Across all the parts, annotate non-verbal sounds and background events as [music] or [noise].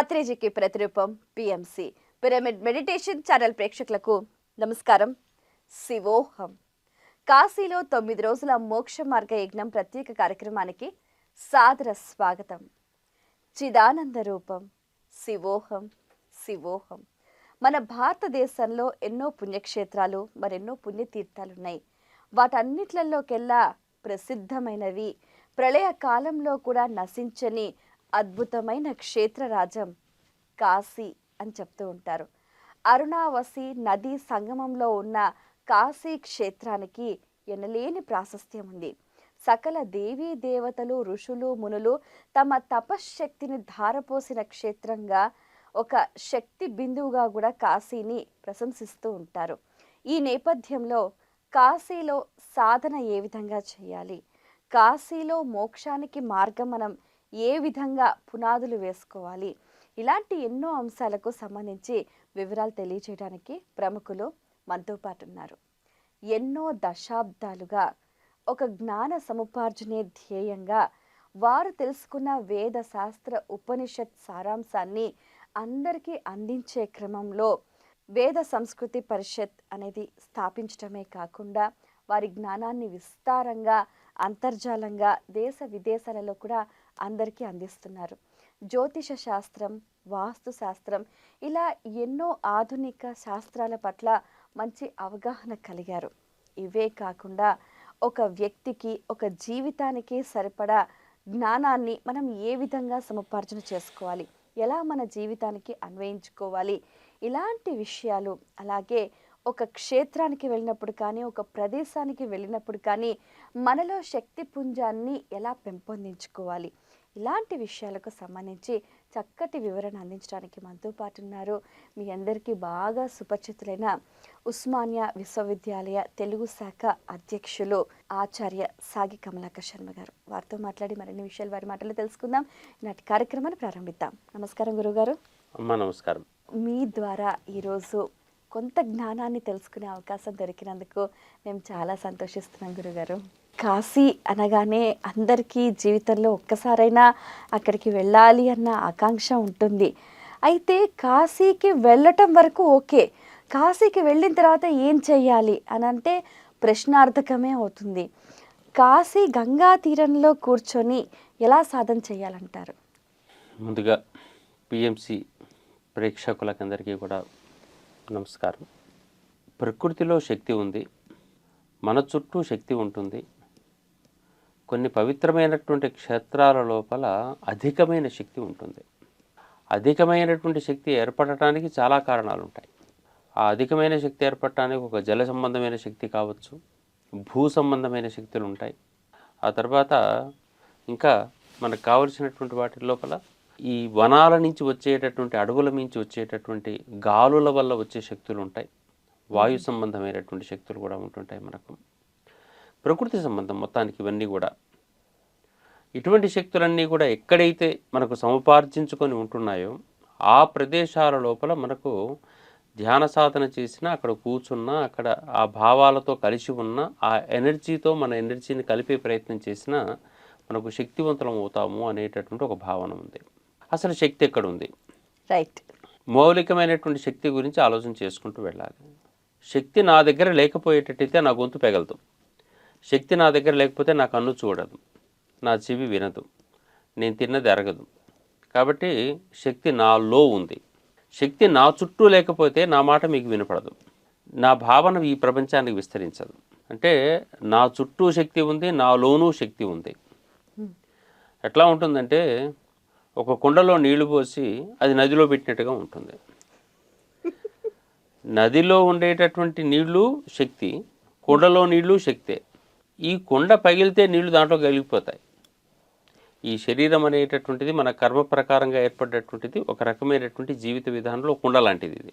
పత్రిజీకి ప్రతిరూపం PMC pyramid meditation channel ప్రేక్షకులకు నమస్కారం. శివోహం. కాశీలో తొమ్మిది రోజుల మోక్ష మార్గ యజ్ఞం ప్రత్యేక కార్యక్రమానికి సాదర స్వాగతం. చిదానంద రూపం. శివోహం. శివోహం. మన భారతదేశంలో ఎన్నో పుణ్యక్షేత్రాలు మరెన్నో పుణ్యతీర్థాలు ఉన్నాయి వాటన్నిట్లలోకెల్లా ప్రసిద్ధమైనవి ప్రళయ కాలంలో కూడా నశించని అద్భుతమైన క్షేత్రరాజం కాశీ అని చెప్తూ ఉంటారు. అరుణావసి నదీ సంగమంలో ఉన్న కాశీ క్షేత్రానికి ఎనలేని ప్రాశస్త్యం ఉంది. సకల దేవీ దేవతలు ఋషులు మునులు తమ తపశ్శక్తిని ధారపోసిన క్షేత్రంగా ఒక శక్తి బిందువుగా కూడా కాశీని ప్రశంసిస్తూ ఉంటారు. ఈ నేపథ్యంలో కాశీలో సాధన ఏ విధంగా చేయాలి? కాశీలో మోక్షానికి మార్గం మనం ఏ విధంగా పునాదులు వేసుకోవాలి? ఇలాంటి ఎన్నో అంశాలకు సంబంధించి వివరాలు తెలియజేయడానికి ప్రముఖులు మనతో పాటు ఉన్నారు. ఎన్నో దశాబ్దాలుగా ఒక జ్ఞాన సముపార్జనే ధ్యేయంగా వారు తెలుసుకున్న వేద శాస్త్ర ఉపనిషత్ సారాంశాన్ని అందరికీ అందించే క్రమంలో వేద సంస్కృతి పరిషత్ అనేది స్థాపించడమే కాకుండా వారి జ్ఞానాన్ని విస్తారంగా అంతర్జాలంగా దేశ విదేశాలలో కూడా అందరికీ అందిస్తున్నారు. జ్యోతిష శాస్త్రం వాస్తు శాస్త్రం ఇలా ఎన్నో ఆధునిక శాస్త్రాల పట్ల మంచి అవగాహన కలిగారు. ఇవే కాకుండా ఒక వ్యక్తికి ఒక జీవితానికి సరిపడా జ్ఞానాన్ని మనం ఏ విధంగా సముపార్జన చేసుకోవాలి? ఎలా మన జీవితానికి అన్వయించుకోవాలి? ఇలాంటి విషయాలు అలాగే ఒక క్షేత్రానికి వెళ్ళినప్పుడు కానీ ఒక ప్రదేశానికి వెళ్ళినప్పుడు కానీ మనలో శక్తి పుంజాన్ని ఎలా పెంపొందించుకోవాలి? ఇలాంటి విషయాలకు సంబంధించి చక్కటి వివరణ అందించడానికి మనతో పాటు ఉన్నారు మీ అందరికీ బాగా సుపరిచితులైన ఉస్మానియా విశ్వవిద్యాలయ తెలుగు శాఖ అధ్యక్షులు ఆచార్య సాగి కమలాకర్ శర్మ గారు. వారితో మాట్లాడి మరిన్ని విషయాలు వారి మాటలు తెలుసుకుందాం. ఈనాటి కార్యక్రమాన్ని ప్రారంభిద్దాం. నమస్కారం గురుగారు అమ్మ నమస్కారం. మీ ద్వారా ఈరోజు కొంత జ్ఞానాన్ని తెలుసుకునే అవకాశం దొరికినందుకు మేము చాలా సంతోషిస్తున్నాం గురుగారు కాశీ అనగానే అందరికీ జీవితంలో ఒక్కసారైనా అక్కడికి వెళ్ళాలి అన్న ఆకాంక్ష ఉంటుంది. అయితే కాశీకి వెళ్ళటం వరకు ఓకే. కాశీకి వెళ్ళిన తర్వాత ఏం చేయాలి అని అంటే ప్రశ్నార్థకమే అవుతుంది. కాశీ గంగా తీరంలో కూర్చొని ఎలా సాధన చేయాలంటారు? ముందుగా పిఎంసి ప్రేక్షకులకందరికీ కూడా నమస్కారం. ప్రకృతిలో శక్తి ఉంది. మన చుట్టూ శక్తి ఉంటుంది. కొన్ని పవిత్రమైనటువంటి క్షేత్రాల లోపల అధికమైన శక్తి ఉంటుంది. అధికమైనటువంటి శక్తి ఏర్పడటానికి చాలా కారణాలు ఉంటాయి ఆ అధికమైన శక్తి ఏర్పడటానికి ఒక జల సంబంధమైన శక్తి కావచ్చు భూ సంబంధమైన శక్తులు ఉంటాయి ఆ తర్వాత ఇంకా మనకు కావలసినటువంటి వాటి లోపల ఈ వనాల నుంచి వచ్చేటటువంటి అడవుల నుంచి వచ్చేటటువంటి గాలుల వల్ల వచ్చే శక్తులు ఉంటాయి వాయు సంబంధమైనటువంటి శక్తులు కూడా ఉంటుంటాయి మనకు. ప్రకృతి సంబంధం మొత్తానికి ఇవన్నీ కూడా. ఇటువంటి శక్తులన్నీ కూడా ఎక్కడైతే మనకు సముపార్జించుకొని ఉంటున్నాయో ఆ ప్రదేశాల లోపల మనకు ధ్యాన సాధన చేసినా అక్కడ కూర్చున్నా అక్కడ ఆ భావాలతో కలిసి ఉన్న ఆ ఎనర్జీతో మన ఎనర్జీని కలిపే ప్రయత్నం చేసినా మనకు శక్తివంతులం అవుతాము అనేటటువంటి ఒక భావన ఉంది. అసలు శక్తి ఎక్కడ ఉంది రైట్ మౌలికమైనటువంటి శక్తి గురించి ఆలోచన చేసుకుంటూ వెళ్ళాలి. శక్తి నా దగ్గర లేకపోయేటట్టయితే నా గొంతు పెగలదు. శక్తి నా దగ్గర లేకపోతే నా కన్ను చూడదు. నా చెవి వినదు. నేను తిన్నది ఎరగదు. కాబట్టి శక్తి నాలో ఉంది. శక్తి నా చుట్టూ లేకపోతే నా మాట మీకు వినపడదు. నా భావన ఈ ప్రపంచానికి విస్తరించదు. అంటే నా చుట్టూ శక్తి ఉంది నాలోనూ శక్తి ఉంది. ఎట్లా ఉంటుందంటే ఒక కుండలో నీళ్ళు పోసి అది నదిలో పెట్టినట్టుగా ఉంటుంది. నదిలో ఉండేటటువంటి నీళ్ళు శక్తి కుండలో నీళ్ళు శక్తే. ఈ కుండ పగిలితే నీళ్ళు దాంట్లో కలిగిపోతాయి ఈ శరీరం అనేటటువంటిది మన కర్మ ప్రకారంగా ఏర్పడేటువంటిది ఒక రకమైనటువంటి జీవిత విధానంలో కుండ లాంటిది ఇది.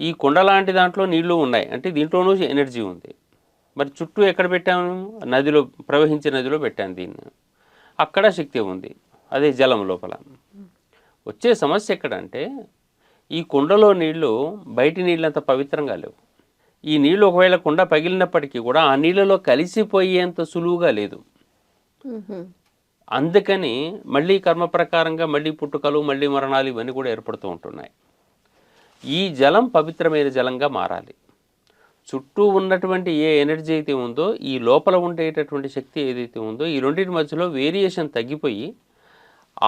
ఈ కుండ లాంటి దాంట్లో నీళ్ళు ఉన్నాయి. అంటే దీంట్లోనూ ఎనర్జీ ఉంది. మరి చుట్టూ ఎక్కడ పెట్టాము? నదిలో ప్రవహించే నదిలో పెట్టాను దీన్ని. అక్కడ శక్తి ఉంది. అదే జలం లోపల. వచ్చే సమస్య ఎక్కడంటే ఈ కుండలో నీళ్ళు బయటి నీళ్ళంత పవిత్రంగా లేవు. ఈ నీళ్ళు ఒకవేళ కుండ పగిలినప్పటికీ కూడా ఆ నీళ్ళలో కలిసిపోయేంత సులువుగా లేదు. అందుకని మళ్ళీ కర్మ ప్రకారంగా మళ్ళీ పుట్టుకలు మళ్ళీ మరణాలు ఇవన్నీ కూడా ఏర్పడుతూ ఉంటున్నాయి. ఈ జలం పవిత్రమైన జలంగా మారాలి. చుట్టూ ఉన్నటువంటి ఏ ఎనర్జీ అయితే ఉందో ఈ లోపల ఉండేటటువంటి శక్తి ఏదైతే ఉందో ఈ రెండింటి మధ్యలో వేరియేషన్ తగ్గిపోయి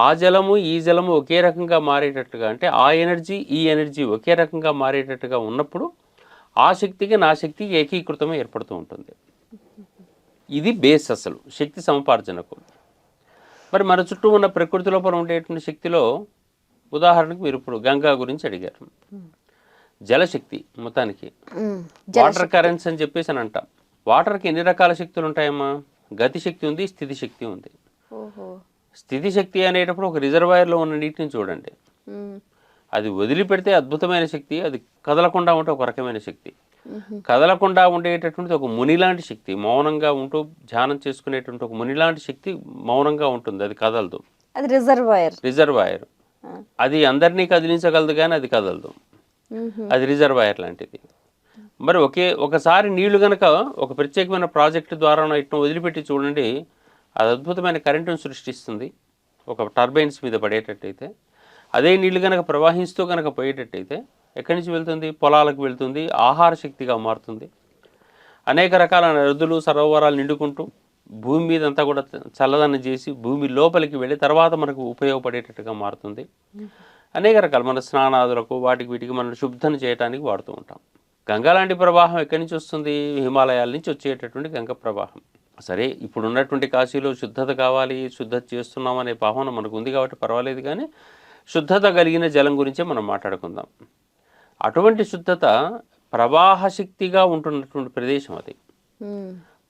ఆ జలము ఈ జలము ఒకే రకంగా మారేటట్టుగా అంటే ఆ ఎనర్జీ ఈ ఎనర్జీ ఒకే రకంగా మారేటట్టుగా ఉన్నప్పుడు ఆ శక్తికి నా శక్తికి ఏకీకృతమే ఏర్పడుతూ ఉంటుంది. ఇది బేస్ అసలు శక్తి సముపార్జనకు. మరి మన చుట్టూ ఉన్న ప్రకృతి లోపల ఉండేటువంటి శక్తిలో ఉదాహరణకు మీరు ఇప్పుడు గంగా గురించి అడిగారు. జలశక్తి మొత్తానికి. వాటర్ కరెంట్స్ అని చెప్పేసి అని అంటాం. వాటర్కి ఎన్ని రకాల శక్తులు ఉంటాయమ్మా? గతి శక్తి ఉంది స్థితి శక్తి ఉంది. స్థితి శక్తి అనేటప్పుడు ఒక రిజర్వాయర్లో ఉన్న నీటిని చూడండి. అది వదిలిపెడితే అద్భుతమైన శక్తి అది కదలకుండా ఉంటే ఒక రకమైన శక్తి. కదలకుండా ఉండేటటువంటి ఒక మునిలాంటి శక్తి మౌనంగా ఉంటూ ధ్యానం చేసుకునేటువంటి ఒక మునిలాంటి శక్తి మౌనంగా ఉంటుంది అది కదలదు. అది రిజర్వాయర్. రిజర్వాయర్. అది అందరినీ కదిలించగలదు కానీ అది కదలదు. అది రిజర్వాయర్ లాంటిది. మరి ఒకే ఒకసారి నీళ్ళు గనక ఒక ప్రత్యేకమైన ప్రాజెక్టు ద్వారా ఇట్లా వదిలిపెట్టి చూడండి అది అద్భుతమైన కరెంటును సృష్టిస్తుంది. ఒక టర్బైన్స్ మీద పడేటట్టయితే. అదే నీళ్ళు కనుక ప్రవహిస్తూ కనుక పోయేటట్టయితే ఎక్కడి నుంచి వెళ్తుంది? పొలాలకు వెళ్తుంది ఆహార శక్తిగా మారుతుంది. అనేక రకాల నదులు సరోవరాలు నిండుకుంటూ భూమి మీద అంతా కూడా చల్లదనం చేసి భూమి లోపలికి వెళ్ళి తర్వాత మనకు ఉపయోగపడేటట్టుగా మారుతుంది. అనేక రకాల మన స్నానాదులకు వాటికి వీటికి మనం శుద్ధం చేయడానికి వాడుతూ ఉంటాం. గంగా లాంటి ప్రవాహం ఎక్కడి నుంచి వస్తుంది? హిమాలయాల నుంచి వచ్చేటటువంటి గంగ ప్రవాహం. సరే ఇప్పుడు ఉన్నటువంటి కాశీలో శుద్ధత కావాలి శుద్ధత చేస్తున్నాం అనే భావన మనకు ఉంది కాబట్టి పర్వాలేదు కానీ శుద్ధత కలిగిన జలం గురించే మనం మాట్లాడుకుందాం. అటువంటి శుద్ధత ప్రవాహ శక్తిగా ఉంటున్నటువంటి ప్రదేశం అది.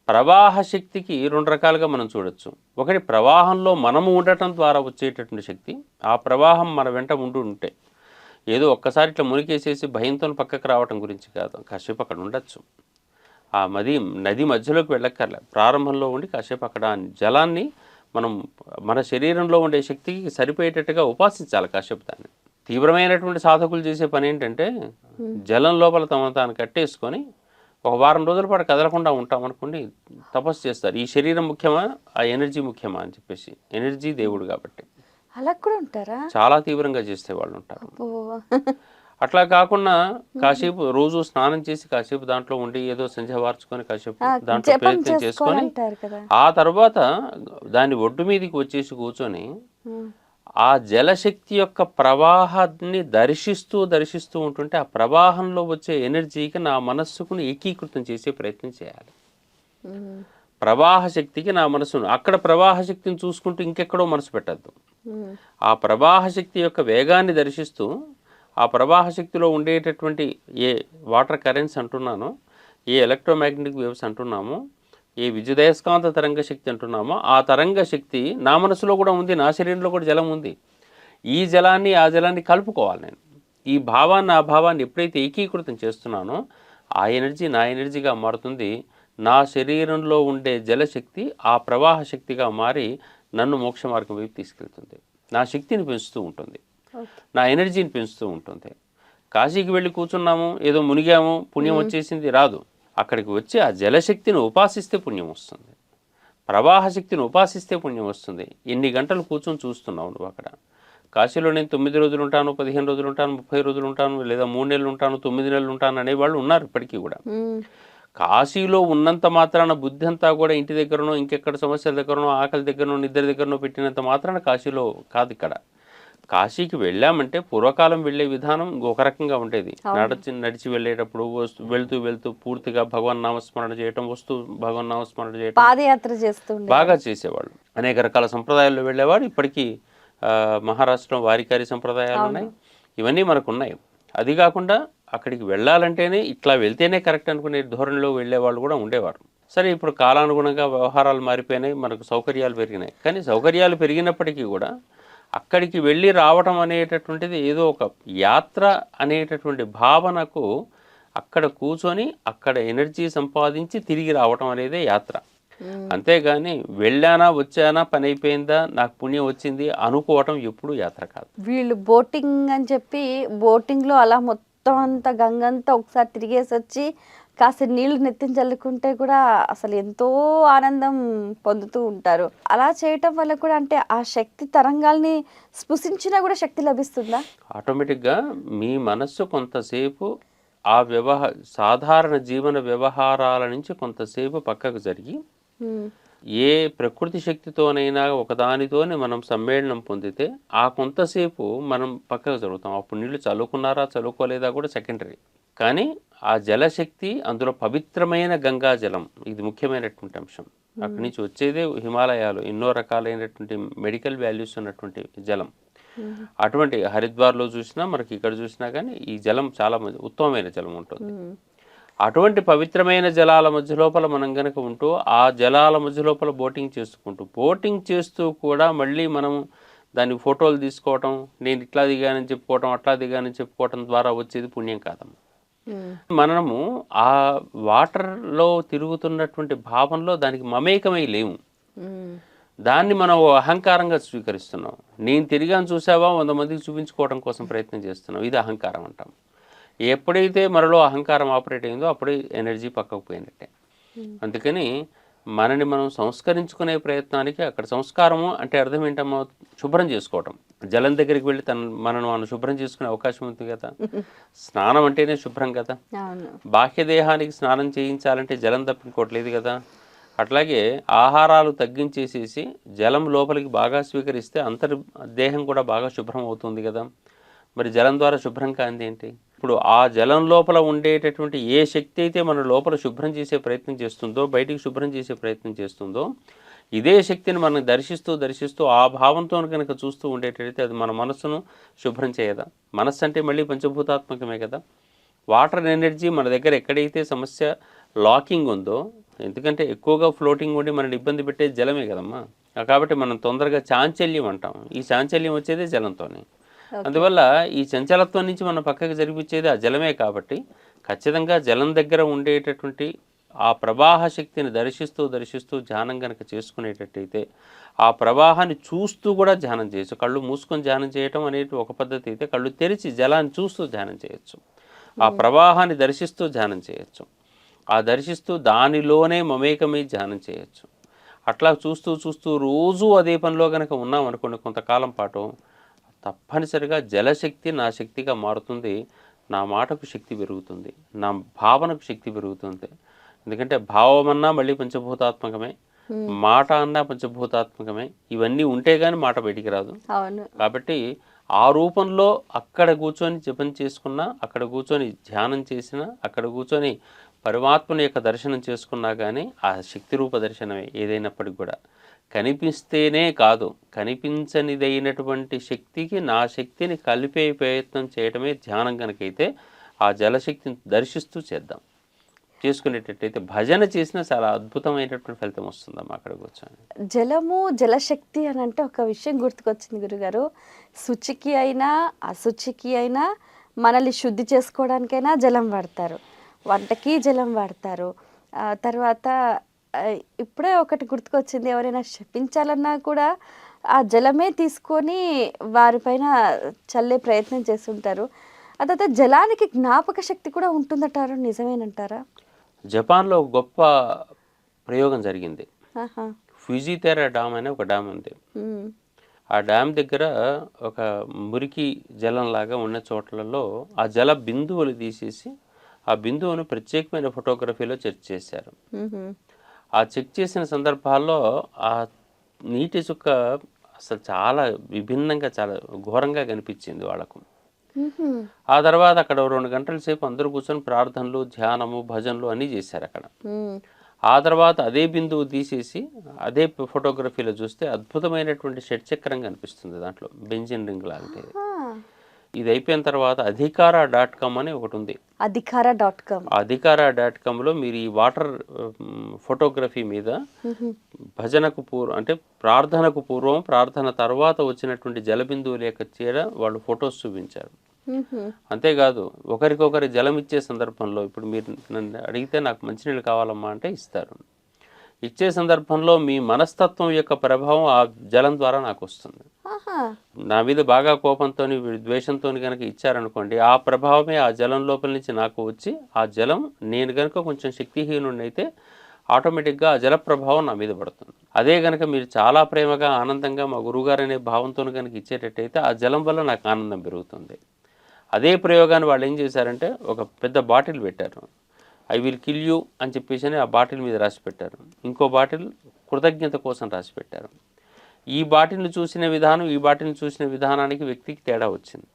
ప్రవాహ శక్తికి రెండు రకాలుగా మనం చూడొచ్చు. ఒకటి ప్రవాహంలో మనము ఉండటం ద్వారా వచ్చేటటువంటి శక్తి ఆ ప్రవాహం మన వెంట ఉండి ఉంటే. ఏదో ఒక్కసారి ఇట్లా మునికేసేసి భయంతో పక్కకు రావటం గురించి కాదు. కాసేపు అక్కడ ఉండొచ్చు. ఆ మది నది మధ్యలోకి వెళ్ళక్కర్లే. ప్రారంభంలో ఉండి కాసేపు అక్కడ జలాన్ని మనం మన శరీరంలో ఉండే శక్తికి సరిపోయేటట్టుగా ఉపాసించాలి కాసేపు దాన్ని. తీవ్రమైనటువంటి సాధకులు చేసే పని ఏంటంటే జలం లోపల తమను తాను కట్టేసుకొని ఒక వారం రోజుల పాటు కదలకుండా ఉంటాం అనుకోండి తపస్సు చేస్తారు. ఈ శరీరం ముఖ్యమా? ఆ ఎనర్జీ ముఖ్యమా అని చెప్పేసి. ఎనర్జీ దేవుడు కాబట్టి. అలా కూడా ఉంటారా? చాలా తీవ్రంగా చేసే వాళ్ళు ఉంటారు. అట్లా కాకుండా కాసేపు రోజు స్నానం చేసి కాసేపు దాంట్లో ఉండి ఏదో సంధ్య వార్చుకొని కాసేపు దాంట్లో ప్రయత్నం చేసుకొని ఆ తర్వాత దాని ఒడ్డు మీదకి వచ్చేసి కూర్చొని. ఆ జలశక్తి యొక్క ప్రవాహాన్ని దర్శిస్తూ దర్శిస్తూ ఉంటుంటే ఆ ప్రవాహంలో వచ్చే ఎనర్జీకి నా మనస్సుకుని ఏకీకృతం చేసే ప్రయత్నం చేయాలి. ప్రవాహ శక్తికి నా మనసును అక్కడ ప్రవాహ శక్తిని చూసుకుంటూ ఇంకెక్కడో మనసు పెట్టద్దు. ఆ ప్రవాహ శక్తి యొక్క వేగాన్ని దర్శిస్తూ ఆ ప్రవాహ శక్తిలో ఉండేటటువంటి ఏ వాటర్ కరెంట్స్ అంటున్నాను ఏ ఎలక్ట్రోమాగ్నెటిక్ వేవ్స్ అంటున్నాము ఏ విద్యుదయస్కాంత తరంగ శక్తి అంటున్నామో ఆ తరంగ శక్తి నా మనసులో కూడా ఉంది నా శరీరంలో కూడా జలం ఉంది. ఈ జలాన్ని ఆ జలాన్ని కలుపుకోవాలి నేను. ఈ భావాన్ని ఆ భావాన్ని ఎప్పుడైతే ఏకీకృతం చేస్తున్నానో ఆ ఎనర్జీ నా ఎనర్జీగా మారుతుంది. నా శరీరంలో ఉండే జలశక్తి ఆ ప్రవాహ శక్తిగా మారి నన్ను మోక్ష మార్గం వైపు తీసుకెళ్తుంది. నా శక్తిని పెంచుతూ ఉంటుంది. నా ఎనర్జీని పెంచుతూ ఉంటుంది. కాశీకి వెళ్ళి కూర్చున్నాము ఏదో మునిగాము పుణ్యం వచ్చేసింది రాదు. అక్కడికి వచ్చి ఆ జలశక్తిని ఉపాసిస్తే పుణ్యం వస్తుంది. ప్రవాహ శక్తిని ఉపాసిస్తే పుణ్యం వస్తుంది. ఎన్ని గంటలు కూర్చొని చూస్తున్నావు నువ్వు అక్కడ? కాశీలో నేను తొమ్మిది రోజులు ఉంటాను పదిహేను రోజులు ఉంటాను ముప్పై రోజులు ఉంటాను లేదా మూడు నెలలు ఉంటాను తొమ్మిది నెలలు ఉంటాను అనేవాళ్ళు ఉన్నారు ఇప్పటికీ కూడా. కాశీలో ఉన్నంత మాత్రాన బుద్ధి అంతా కూడా ఇంటి దగ్గరనో ఇంకెక్కడ సమస్యల దగ్గరనో ఆకలి దగ్గరనో నిద్ర దగ్గరనో పెట్టినంత మాత్రాన కాశీలో కాదు ఇక్కడ. కాశీకి వెళ్ళామంటే పూర్వకాలం వెళ్ళే విధానం ఒక రకంగా ఉండేది. నడిచి నడిచి వెళ్ళేటప్పుడు వస్తూ వెళ్తూ వెళ్తూ పూర్తిగా భగవన్ నామస్మరణ చేయటం వస్తూ భగవన్ నామస్మరణ చేయటం పాదయాత్ర చేస్తుండే బాగా చేసేవాళ్ళు. అనేక రకాల సంప్రదాయాల్లో వెళ్ళేవాడు ఇప్పటికీ మహారాష్ట్రలో వారికారి సంప్రదాయాలు ఉన్నాయి. ఇవన్నీ మనకు ఉన్నాయి అది కాకుండా అక్కడికి వెళ్ళాలంటేనే ఇట్లా వెళ్తేనే కరెక్ట్ అనుకునే ధోరణిలో వెళ్ళేవాళ్ళు కూడా ఉండేవారు. సరే ఇప్పుడు కాలానుగుణంగా వ్యవహారాలు మారిపోయినాయి. మనకు సౌకర్యాలు పెరిగినాయి. కానీ సౌకర్యాలు పెరిగినప్పటికీ కూడా అక్కడికి వెళ్ళి రావటం అనేటటువంటిది ఏదో ఒక యాత్ర అనేటటువంటి భావనకు అక్కడ కూర్చొని అక్కడ ఎనర్జీ సంపాదించి తిరిగి రావటం అనేదే యాత్ర. అంతేగాని వెళ్ళానా వచ్చానా పని అయిపోయిందా నాకు పుణ్యం వచ్చింది అనుకోవటం ఎప్పుడు యాత్ర కాదు. వీళ్ళు బోటింగ్ అని చెప్పి బోటింగ్లో అలా మొత్తం అంతా గంగంతా ఒకసారి తిరిగేసి వచ్చి కాస్త నీళ్ళు నెత్తిన చల్లుకుంటే కూడా అసలు ఎంతో ఆనందం పొందుతూ ఉంటారు. అలా చేయటం వల్ల కూడా అంటే ఆ శక్తి తరంగాల్ని స్పృశించినా కూడా శక్తి లభిస్తుందా? ఆటోమేటిక్గా మీ మనస్సు కొంతసేపు ఆ వ్యవహ సాధారణ జీవన వ్యవహారాల నుంచి కొంతసేపు పక్కకు జరిగి ఏ ప్రకృతి శక్తితోనైనా ఒకదానితోనే మనం సమ్మేళనం పొందితే ఆ కొంతసేపు మనం పక్కకు జరుగుతాం. అప్పుడు నీళ్ళు చల్లుకున్నారా చల్లుకోలేదా కూడా సెకండరీ. కానీ ఆ జలశక్తి అందులో పవిత్రమైన గంగా జలం ఇది ముఖ్యమైనటువంటి అంశం. అక్కడి నుంచి వచ్చేదే హిమాలయాలు ఎన్నో రకాలైనటువంటి మెడికల్ వాల్యూస్ ఉన్నటువంటి జలం. అటువంటి హరిద్వార్లో చూసినా మనకి ఇక్కడ చూసినా కానీ ఈ జలం చాలా మంచి ఉత్తమమైన జలం ఉంటుంది. అటువంటి పవిత్రమైన జలాల మధ్య లోపల మనం గనక ఉంటూ ఆ జలాల మధ్య లోపల బోటింగ్ చేసుకుంటూ బోటింగ్ చేస్తూ కూడా మళ్ళీ మనం దాని ఫోటోలు తీసుకోవటం నేను ఇట్లా దిగానని చెప్పుకోవటం అట్లా దిగానని చెప్పుకోవటం ద్వారా వచ్చేది పుణ్యం కాదమ్మా. మనము ఆ వాటర్లో తిరుగుతున్నటువంటి భావంలో దానికి మమేకమై లేము. దాన్ని మనం అహంకారంగా స్వీకరిస్తున్నాం. నేను తిరిగాను చూసావా? వంద మందికి చూపించుకోవడం కోసం ప్రయత్నం చేస్తున్నాం ఇది అహంకారం అంటాం. ఎప్పుడైతే మనలో అహంకారం ఆపరేట్ అయిందో అప్పుడే ఎనర్జీ పక్కకు పోయినట్టే అందుకని మనని మనం సంస్కరించుకునే ప్రయత్నానికి అక్కడ సంస్కారము అంటే అర్థం ఏంటమ్మా? శుభ్రం చేసుకోవటం. జలం దగ్గరికి వెళ్ళి తన మనను మనం శుభ్రం చేసుకునే అవకాశం ఉంది కదా. [laughs] స్నానం అంటేనే శుభ్రం కదా. బాహ్య దేహానికి స్నానం చేయించాలంటే జలం తప్పింకోవట్లేదు కదా. అట్లాగే ఆహారాలు తగ్గించేసేసి జలం లోపలికి బాగా స్వీకరిస్తే అంతర్ దేహం కూడా బాగా శుభ్రం అవుతుంది కదా. మరి జలం ద్వారా శుభ్రం కాంది ఏంటి ఇప్పుడు ఆ జలం లోపల ఉండేటటువంటి ఏ శక్తి అయితే మన లోపల శుభ్రం చేసే ప్రయత్నం చేస్తుందో బయటికి శుభ్రం చేసే ప్రయత్నం చేస్తుందో ఇదే శక్తిని మనం దర్శిస్తూ దర్శిస్తూ ఆ భావంతో కనుక చూస్తూ ఉండేటైతే అది మన మనస్సును శుభ్రం చేయదా? మనస్సు అంటే మళ్ళీ పంచభూతాత్మకమే కదా? వాటర్ ఎనర్జీ మన దగ్గర ఎక్కడైతే సమస్య లాకింగ్ ఉందో ఎందుకంటే ఎక్కువగా ఫ్లోటింగ్ ఉండి మనని ఇబ్బంది పెట్టే జలమే కదమ్మా. కాబట్టి మనం తొందరగా చాంచల్యం అంటాం. ఈ చాంచల్యం వచ్చేదే జలంతోనే. అందువల్ల ఈ చంచలత్వం నుంచి మనం పక్కకి జరిపించేది ఆ జలమే కాబట్టి ఖచ్చితంగా జలం దగ్గర ఉండేటటువంటి ఆ ప్రవాహ శక్తిని దర్శిస్తూ దర్శిస్తూ ధ్యానం కనుక చేసుకునేటట్టయితే ఆ ప్రవాహాన్ని చూస్తూ కూడా ధ్యానం చేయొచ్చు. కళ్ళు మూసుకొని ధ్యానం చేయటం అనేది ఒక పద్ధతి అయితే కళ్ళు తెరిచి జలాన్ని చూస్తూ ధ్యానం చేయొచ్చు. ఆ ప్రవాహాన్ని దర్శిస్తూ ధ్యానం చేయొచ్చు. ఆ దర్శిస్తూ దానిలోనే మమేకమై ధ్యానం చేయొచ్చు. అట్లా చూస్తూ చూస్తూ రోజు అదే పనిలో కనుక ఉన్నాం అనుకోండి కొంతకాలం పాటు తప్పనిసరిగా జలశక్తి నా శక్తిగా మారుతుంది నా మాటకు శక్తి పెరుగుతుంది నా భావనకు శక్తి పెరుగుతుంది. ఎందుకంటే భావం అన్నా మళ్ళీ పంచభూతాత్మకమే మాట అన్నా పంచభూతాత్మకమే. ఇవన్నీ ఉంటే కానీ మాట బయటికి రాదు. కాబట్టి ఆ రూపంలో అక్కడ కూర్చొని జపం చేసుకున్నా అక్కడ కూర్చొని ధ్యానం చేసినా అక్కడ కూర్చొని పరమాత్మని యొక్క దర్శనం చేసుకున్నా కానీ ఆ శక్తి రూప దర్శనమే ఏదైనప్పటికి కూడా. కనిపిస్తేనే కాదు. కనిపించనిదైనటువంటి శక్తికి నా శక్తిని కలిపే ప్రయత్నం చేయడమే ధ్యానం కనుకైతే ఆ జలశక్తిని దర్శిస్తూ చేద్దాం. చేసుకునేటట్టయితే భజన చేసినా చాలా అద్భుతమైనటువంటి ఫలితం వస్తుందమ్మా అక్కడ కూర్చొని. జలము జలశక్తి అని అంటే ఒక విషయం గుర్తుకొచ్చింది గురుగారు. శుచికి అయినా అశుచికి అయినా మనల్ని శుద్ధి చేసుకోవడానికైనా జలం వాడతారు. వంటకి జలం వాడతారు. తర్వాత ఇప్పుడే ఒకటి గుర్తుకొచ్చింది. ఎవరైనా శపించాలన్నా కూడా ఆ జలమే తీసుకొని వారిపైన చల్లే ప్రయత్నం చేస్తుంటారు. ఆ తర్వాత జలానికి జ్ఞాపక శక్తి కూడా ఉంటుందంటారు. నిజమేనంటారా? జపాన్లో గొప్ప ప్రయోగం జరిగింది. ఆహా. ఫిజితెరా డామ్ అనే ఒక డామ్ ఉంది. ఆ డ్యామ్ దగ్గర ఒక మురికి జలంలాగా ఉన్న చోట్లలో ఆ జల బిందువులు తీసేసి ఆ బిందువును ప్రత్యేకమైన ఫోటోగ్రఫీలో చెక్ చేశారు. ఆ చెక్ చేసిన సందర్భాల్లో ఆ నీటి చుక్క అసలు చాలా విభిన్నంగా చాలా ఘోరంగా కనిపించింది వాళ్ళకు. ఆ తర్వాత అక్కడ రెండు గంటల సేపు అందరూ కూర్చొని ప్రార్థనలు ధ్యానము భజనలు అన్నీ చేశారు అక్కడ. ఆ తర్వాత అదే బిందువు తీసేసి అదే ఫోటోగ్రఫీలో చూస్తే అద్భుతమైనటువంటి షట్చక్రం కనిపిస్తుంది దాంట్లో బెంజిన్ రింగ్ లాంటిది. ఇది అయిపోయిన తర్వాత అధికార డాట్ కామ్ అని ఒకటి ఉంది Adhikara dot com. Adhikara dot కామ్లో మీరు ఈ వాటర్ ఫోటోగ్రఫీ మీద భజనకు పూర్వం అంటే ప్రార్థనకు పూర్వం ప్రార్థన తర్వాత వచ్చినటువంటి జలబిందువుల యొక్క చీర వాళ్ళు ఫొటోస్ చూపించారు. అంతేకాదు ఒకరికొకరి జలం ఇచ్చే సందర్భంలో ఇప్పుడు మీరు నన్ను అడిగితే నాకు మంచినీళ్ళు కావాలమ్మా అంటే ఇస్తారు. ఇచ్చే సందర్భంలో మీ మనస్తత్వం యొక్క ప్రభావం ఆ జలం ద్వారా నాకు వస్తుంది. నా మీద బాగా కోపంతో ద్వేషంతో కనుక ఇచ్చారనుకోండి ఆ ప్రభావమే ఆ జలం లోపల నుంచి నాకు వచ్చి ఆ జలం నేను కనుక కొంచెం శక్తిహీనుడిని అయితే ఆటోమేటిక్గా ఆ జల ప్రభావం నా మీద పడుతుంది. అదే కనుక మీరు చాలా ప్రేమగా ఆనందంగా మా గురువుగారు అనే భావంతో కనుక ఇచ్చేటట్టయితే ఆ జలం వల్ల నాకు ఆనందం పెరుగుతుంది. అదే ప్రయోగాన్ని వాళ్ళు ఏం చేశారంటే ఒక పెద్ద బాటిల్ పెట్టారు. ఐ విల్ కిల్ యూ అని చెప్పేసి అని ఆ బాటిల్ మీద రాసి పెట్టారు. ఇంకో బాటిల్ కృతజ్ఞత కోసం రాసి పెట్టారు. ఈ బాటిల్ని చూసిన విధానం ఈ బాటిల్ని చూసిన విధానానికి వ్యక్తికి తేడా వచ్చింది.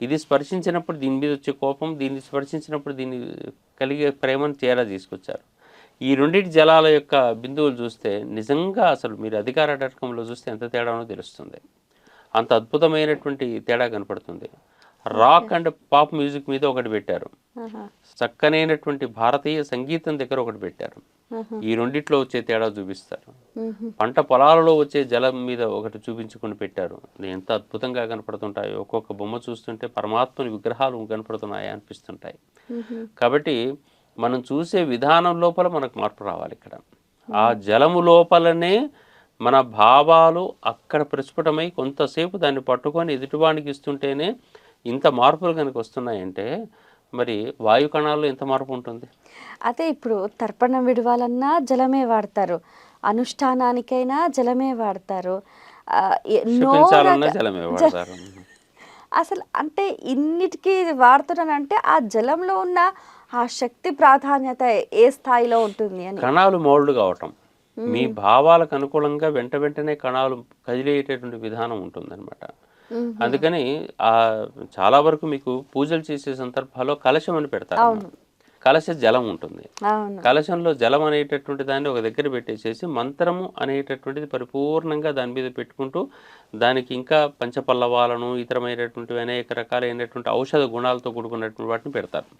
ఇది స్పర్శించినప్పుడు దీని మీద వచ్చే కోపం దీన్ని స్పర్శించినప్పుడు దీన్ని కలిగే ప్రేమను తేడా తీసుకొచ్చారు. ఈ రెండింటి జలాల యొక్క బిందువులు చూస్తే నిజంగా అసలు మీరు అధికార డాట్కంలో చూస్తే ఎంత తేడానో తెలుస్తుంది. అంత అద్భుతమైనటువంటి తేడా కనపడుతుంది. రాక్ అండ్ పాప్ మ్యూజిక్ మీద ఒకటి పెట్టారు. ఆహా. చక్కనైనటువంటి భారతీయ సంగీతం దగ్గర ఒకటి పెట్టారు. ఆహా. ఈ రెండిట్లో వచ్చే తేడా చూపిస్తారు. మ్మ్. పంట పొలాలలో వచ్చే జలం మీద ఒకటి చూపించుకొని పెట్టారు. ఎంత అద్భుతంగా కనపడుతుంటాయి. ఒక్కొక్క బొమ్మ చూస్తుంటే పరమాత్మని విగ్రహాలు కనపడుతున్నాయి అనిపిస్తుంటాయి. మ్మ్. కాబట్టి మనం చూసే విధానం లోపల మనకు మార్పు రావాలి ఇక్కడ. ఆ జలము లోపలనే మన భావాలు అక్కడ ప్రస్ఫుటమై కొంతసేపు దాన్ని పట్టుకొని ఎదుటివానికి ఇస్తుంటేనే ఇంత మార్పులు కనుక వస్తున్నాయంటే మరి వాయు కణాల్లో ఎంత మార్పు ఉంటుంది? అదే ఇప్పుడు తర్పణం విడవాలన్నా జలమే వాడతారు. అనుష్ఠానానికైనా జలమే వాడతారు. ఎన్నో జలమే వాడతారు. అసలు అంటే ఇన్నిటికీ వాడుతున్నానంటే ఆ జలంలో ఉన్న ఆ శక్తి ప్రాధాన్యత ఏ స్థాయిలో ఉంటుంది అని. కణాలు మౌల్డ్ కావటం. మీ భావాలకు అనుకూలంగా వెంట వెంటనే కణాలు కదిలేటటువంటి విధానం ఉంటుందన్నమాట. మ్మ్. అందుకని ఆ చాలా వరకు మీకు పూజలు చేసే సందర్భాల్లో కలశం అని పెడతారు. కలశ జలం ఉంటుంది. కలశంలో జలం అనేటటువంటి దాన్ని ఒక దగ్గర పెట్టేసేసి మంత్రము అనేటటువంటిది పరిపూర్ణంగా దాని మీద పెట్టుకుంటూ దానికి ఇంకా పంచపల్లవాలను ఇతరమైనటువంటివి అనేక రకాలైనటువంటి ఔషధ గుణాలతో కూడుకున్నటువంటి వాటిని పెడతారు.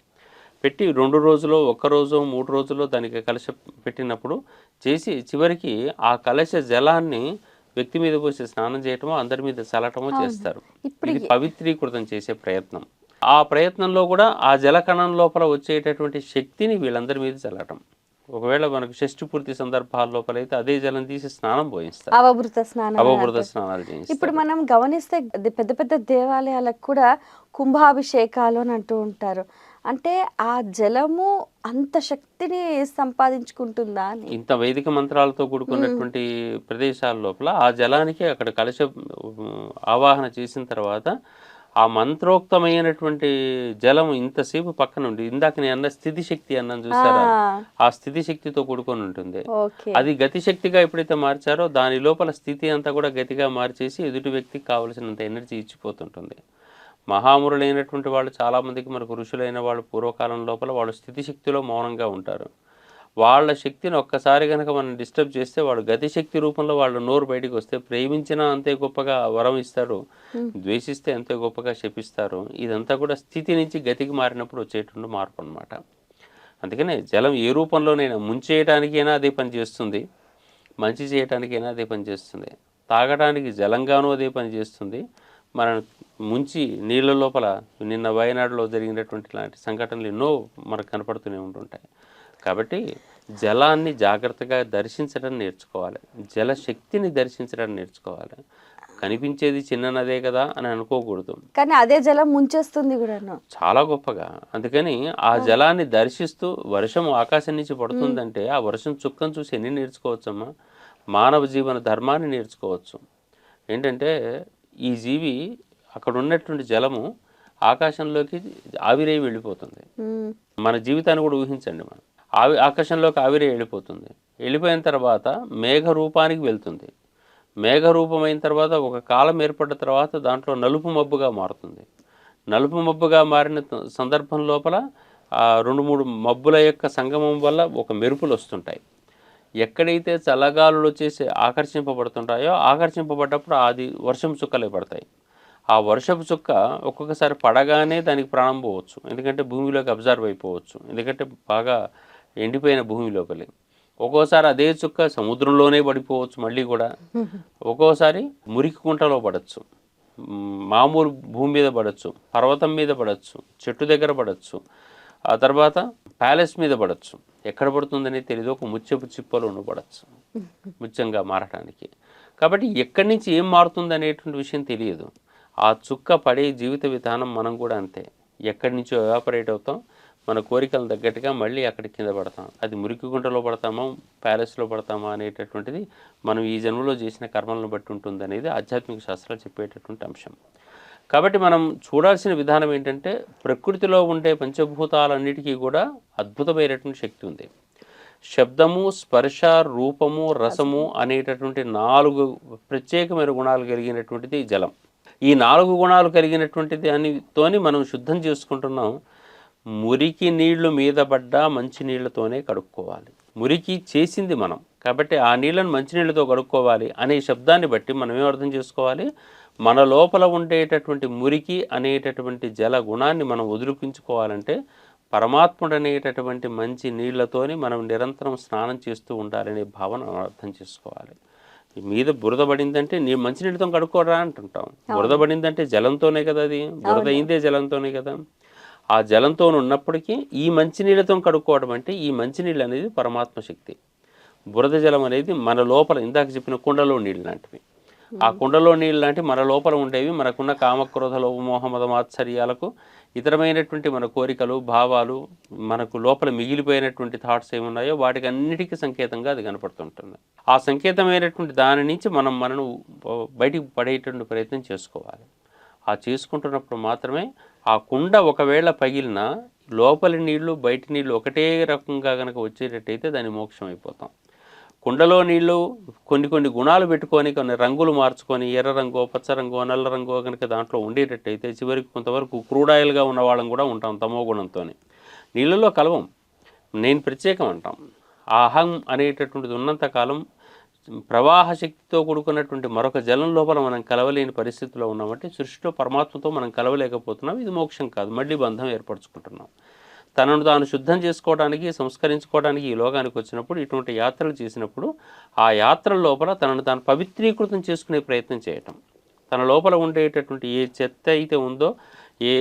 పెట్టి రెండు రోజులు ఒక్క రోజు మూడు రోజుల్లో దానికి కలశ పెట్టినప్పుడు చేసి చివరికి ఆ కలశ జలాన్ని వ్యక్తి మీద పోసి స్నానం చేయటమో అందరి మీద చల్లటమో చేస్తారు. ఇది పవిత్రీకృతం చేసే ప్రయత్నం. ఆ ప్రయత్నంలో కూడా ఆ జలకణం లోపల వచ్చేటటువంటి శక్తిని వీళ్ళందరి మీద చల్లటం. ఒకవేళ మనకు షష్ఠి పూర్తి సందర్భాల లోపల అయితే అదే జలం తీసి స్నానం పోయిస్తారు. అవభృత స్నానం స్నానాలు చేయిస్తారు. ఇప్పుడు మనం గమనిస్తే పెద్ద పెద్ద దేవాలయాలకు కూడా కుంభాభిషేకాలు అని అంటూ ఉంటారు. అంటే ఆ జలము అంత శక్తిని సంపాదించుకుంటుందా అని? ఇంత వైదిక మంత్రాలతో కూడుకున్నటువంటి ప్రదేశాల లోపల ఆ జలానికి అక్కడ కలశ ఉమ్, ఆవాహన చేసిన తర్వాత ఆ మంత్రోక్తమైనటువంటి జలం ఇంతసేపు పక్కన ఉండి ఇందాక నేను అన్న స్థితి శక్తి అన్నాను చూసారా? ఆ. స్థితి శక్తితో కూడుకొని ఉంటుంది. అది గతి శక్తిగా ఎప్పుడైతే మార్చారో దాని లోపల స్థితి అంతా కూడా గతిగా మార్చేసి ఎదుటి వ్యక్తికి కావలసినంత ఎనర్జీ ఇచ్చిపోతుంటుంది. మహామురులైనటువంటి వాళ్ళు చాలామందికి మనకు ఋషులైన వాళ్ళు పూర్వకాలం లోపల వాళ్ళు స్థితి శక్తిలో మౌనంగా ఉంటారు. వాళ్ళ శక్తిని ఒక్కసారి కనుక మనం డిస్టర్బ్ చేస్తే వాడు గతి శక్తి రూపంలో వాళ్ళు నోరు బయటికి వస్తే ప్రేమించినా అంతే గొప్పగా వరం ఇస్తారు ద్వేషిస్తే అంతే గొప్పగా శపిస్తారు. ఇదంతా కూడా స్థితి నుంచి గతికి మారినప్పుడు వచ్చేటువంటి మార్పు అన్నమాట. అందుకనే జలం ఏ రూపంలోనైనా ముంచేయటానికైనా అదే పని చేస్తుంది మంచి చేయటానికైనా అదే పని చేస్తుంది. తాగడానికి జలంగానూ అదే పని చేస్తుంది. మన ముంచి నీళ్ళ లోపల నిన్న వయనాడులో జరిగినటువంటి లాంటి సంఘటనలు ఎన్నో మనకు కనపడుతూనే ఉంటుంటాయి. కాబట్టి జలాన్ని జాగ్రత్తగా దర్శించడం నేర్చుకోవాలి. జల శక్తిని దర్శించడం నేర్చుకోవాలి. కనిపించేది చిన్న నదే కదా అని అనుకోకూడదు. కానీ అదే జలం ముంచేస్తుంది కూడాను చాలా గొప్పగా. అందుకని ఆ జలాన్ని దర్శిస్తూ వర్షం ఆకాశం నుంచి పడుతుందంటే ఆ వర్షం చుక్కను చూసి ఎన్ని నేర్చుకోవచ్చమ్మా? మానవ జీవన ధర్మాన్ని నేర్చుకోవచ్చు. ఏంటంటే ఈ జీవి అక్కడ ఉన్నటువంటి జలము ఆకాశంలోకి ఆవిరై వెళ్ళిపోతుంది. మన జీవితాన్ని కూడా ఊహించండి మనం. ఆవి ఆకాశంలోకి ఆవిరి వెళ్ళిపోతుంది. వెళ్ళిపోయిన తర్వాత మేఘ రూపానికి వెళ్తుంది. మేఘ రూపమైన తర్వాత ఒక కాలం ఏర్పడ్డ తర్వాత దాంట్లో నలుపు మబ్బుగా మారుతుంది. నలుపు మబ్బుగా మారిన సందర్భం లోపల ఆ రెండు మూడు మబ్బుల యొక్క సంగమం వల్ల ఒక మెరుపులు వస్తుంటాయి. ఎక్కడైతే చల్లగాలులు వచ్చేసి ఆకర్షింపబడుతుంటాయో ఆకర్షింపబడ్డప్పుడు అది వర్షం చుక్కలే పడతాయి. ఆ వర్షపు చుక్క ఒక్కొక్కసారి పడగానే దానికి ప్రాణం పోవచ్చు. ఎందుకంటే భూమిలోకి అబ్జర్వ్ అయిపోవచ్చు. ఎందుకంటే బాగా ఎండిపోయిన భూమి లోపలి. ఒక్కోసారి అదే చుక్క సముద్రంలోనే పడిపోవచ్చు మళ్ళీ కూడా. ఒక్కోసారి మురికి కుంటలో పడవచ్చు మామూలు భూమి మీద పడవచ్చు పర్వతం మీద పడవచ్చు చెట్టు దగ్గర పడవచ్చు ఆ తర్వాత ప్యాలెస్ మీద పడవచ్చు ఎక్కడ పడుతుందని తెలియదు ఒక ముత్యపు చిప్పలో పడవచ్చు ముత్యంగా మారటానికి. కాబట్టి ఎక్కడి నుంచి ఏం మారుతుంది అనేటువంటి విషయం తెలియదు. ఆ చుక్క పడే జీవిత విధానం మనం కూడా అంతే. ఎక్కడి నుంచో ఎవాపరేట్ అవుతాం? మన కోరికలు తగ్గట్టుగా మళ్ళీ అక్కడ కింద పడతాం. అది మురికి గుంటలో పడతామా? ప్యాలెస్లో పడతామా అనేటటువంటిది మనం ఈ జన్మలో చేసిన కర్మలను బట్టి ఉంటుంది అనేది ఆధ్యాత్మిక శాస్త్రాలు చెప్పేటటువంటి అంశం. కాబట్టి మనం చూడాల్సిన విధానం ఏంటంటే ప్రకృతిలో ఉండే పంచభూతాలన్నిటికీ కూడా అద్భుతమైనటువంటి శక్తి ఉంది. శబ్దము స్పర్శ రూపము రసము అనేటటువంటి నాలుగు ప్రత్యేకమైన గుణాలు కలిగినటువంటిది జలం. ఈ నాలుగు గుణాలు కలిగినటువంటి దానితోని మనం శుద్ధం చేసుకుంటున్నాం. మురికి నీళ్ళు మీద పడ్డా మంచి నీళ్ళతోనే కడుక్కోవాలి. మురికి చేసింది మనం. కాబట్టి ఆ నీళ్ళను మంచినీళ్ళతో కడుక్కోవాలి అనే శబ్దాన్ని బట్టి మనం ఏం అర్థం చేసుకోవాలి? మన లోపల ఉండేటటువంటి మురికి అనేటటువంటి జల గుణాన్ని మనం వదిలిపించుకోవాలంటే పరమాత్ముడు అనేటటువంటి మంచి నీళ్ళతోని మనం నిరంతరం స్నానం చేస్తూ ఉండాలనే భావన అర్థం చేసుకోవాలి. ఈ మీద బురద పడిందంటే నీ మంచినీళ్ళతో కడుక్కోరా అంటుంటాం. బురద పడిందంటే జలంతోనే కదా అది? బురద అయిందే జలంతోనే కదా? ఆ జలంతో ఉన్నప్పటికీ ఈ మంచినీళ్ళతో కడుక్కోవడం అంటే ఈ మంచినీళ్ళు అనేది పరమాత్మ శక్తి. బురద జలం అనేది మన లోపల ఇందాక చెప్పిన కుండలో నీళ్ళు లాంటివి. ఆ కుండలో నీళ్ళు లాంటి మన లోపల ఉండేవి మనకున్న కామక్రోధ లోపమోహ మద మాత్సర్యాలకు ఇతరమైనటువంటి మన కోరికలు భావాలు మనకు లోపల మిగిలిపోయినటువంటి థాట్స్ ఏమున్నాయో వాటికి అన్నిటికీ సంకేతంగా అది కనపడుతుంటుంది. ఆ సంకేతమైనటువంటి దాని నుంచి మనం మనను బయటికి పడేటువంటి ప్రయత్నం చేసుకోవాలి. ఆ చేసుకుంటున్నప్పుడు మాత్రమే ఆ కుండ ఒకవేళ పగిలిన లోపలి నీళ్ళు బయటి నీళ్ళు ఒకటే రకంగా కనుక వచ్చేటట్టయితే దాని మోక్షం అయిపోతాం కుండలో నీళ్ళు కొన్ని కొన్ని గుణాలు పెట్టుకొని కొన్ని రంగులు మార్చుకొని ఎర్ర రంగు పచ్చ రంగు నల్ల రంగు కనుక దాంట్లో ఉండేటట్టయితే చివరికి కొంతవరకు క్రూడ్ ఆయిల్గా ఉన్న వాళ్ళం కూడా ఉంటాం తమో గుణంతో నీళ్ళలో కలవం. నేను ప్రత్యేకం అంటాం. ఆ అహం అనేటటువంటిది ఉన్నంత కాలం ప్రవాహ శక్తితో కూడుకున్నటువంటి మరొక జలం లోపల మనం కలవలేని పరిస్థితిలో ఉన్నామంటే సృష్టిలో పరమాత్మతో మనం కలవలేకపోతున్నాం. ఇది మోక్షం కాదు. మళ్ళీ బంధం ఏర్పరచుకుంటున్నాం. తనను తాను శుద్ధం చేసుకోవడానికి సంస్కరించుకోవడానికి ఈ లోకానికి వచ్చినప్పుడు ఇటువంటి యాత్రలు చేసినప్పుడు ఆ యాత్రల లోపల తనను తాను పవిత్రీకృతం చేసుకునే ప్రయత్నం చేయటం. తన లోపల ఉండేటటువంటి ఏ చెత్త అయితే ఉందో ఏ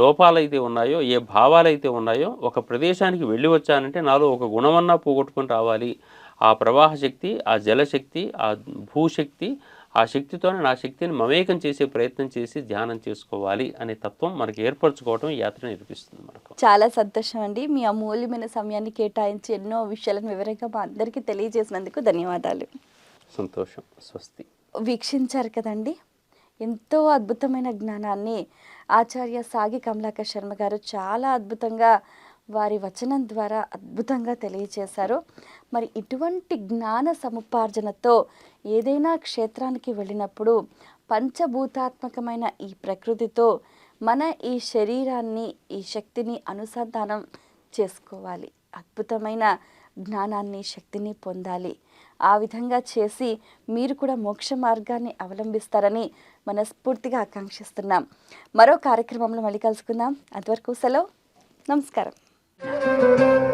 లోపాలైతే ఉన్నాయో ఏ భావాలైతే ఉన్నాయో ఒక ప్రదేశానికి వెళ్ళి వచ్చానంటే నాలో ఒక గుణమన్నా పోగొట్టుకొని రావాలి. ఆ ప్రవాహ శక్తి ఆ జలశక్తి ఆ భూశక్తి ఆ శక్తితోనే నా శక్తిని మమేకం చేసే ప్రయత్నం చేసి ధ్యానం చేసుకోవాలి అనే తత్వం మనకి ఏర్పరచుకోవడం యాత్ర నేర్పిస్తుంది మనకు. చాలా సంతోషం అండి. మీ అమూల్యమైన సమయాన్ని కేటాయించి ఎన్నో విషయాలను వివరంగా మా అందరికీ తెలియజేసినందుకు ధన్యవాదాలు. సంతోషం. స్వస్తి. వీక్షించారు కదండి. ఎంతో అద్భుతమైన జ్ఞానాన్ని ఆచార్య సాగి కమలాకర్ శర్మ గారు చాలా అద్భుతంగా వారి వచనం ద్వారా అద్భుతంగా తెలియచేశారు. మరి ఇటువంటి జ్ఞాన సముపార్జనతో ఏదైనా క్షేత్రానికి వెళ్ళినప్పుడు పంచభూతాత్మకమైన ఈ ప్రకృతితో మన ఈ శరీరాన్ని ఈ శక్తిని అనుసంధానం చేసుకోవాలి. అద్భుతమైన జ్ఞానాన్ని శక్తిని పొందాలి. ఆ విధంగా చేసి మీరు కూడా మోక్ష మార్గాన్ని అవలంబిస్తారని మనస్ఫూర్తిగా ఆకాంక్షిస్తున్నాం. మరో కార్యక్రమంలో మళ్ళీ కలుసుకుందాం. అంతవరకు సెలవు. నమస్కారం. Thank you.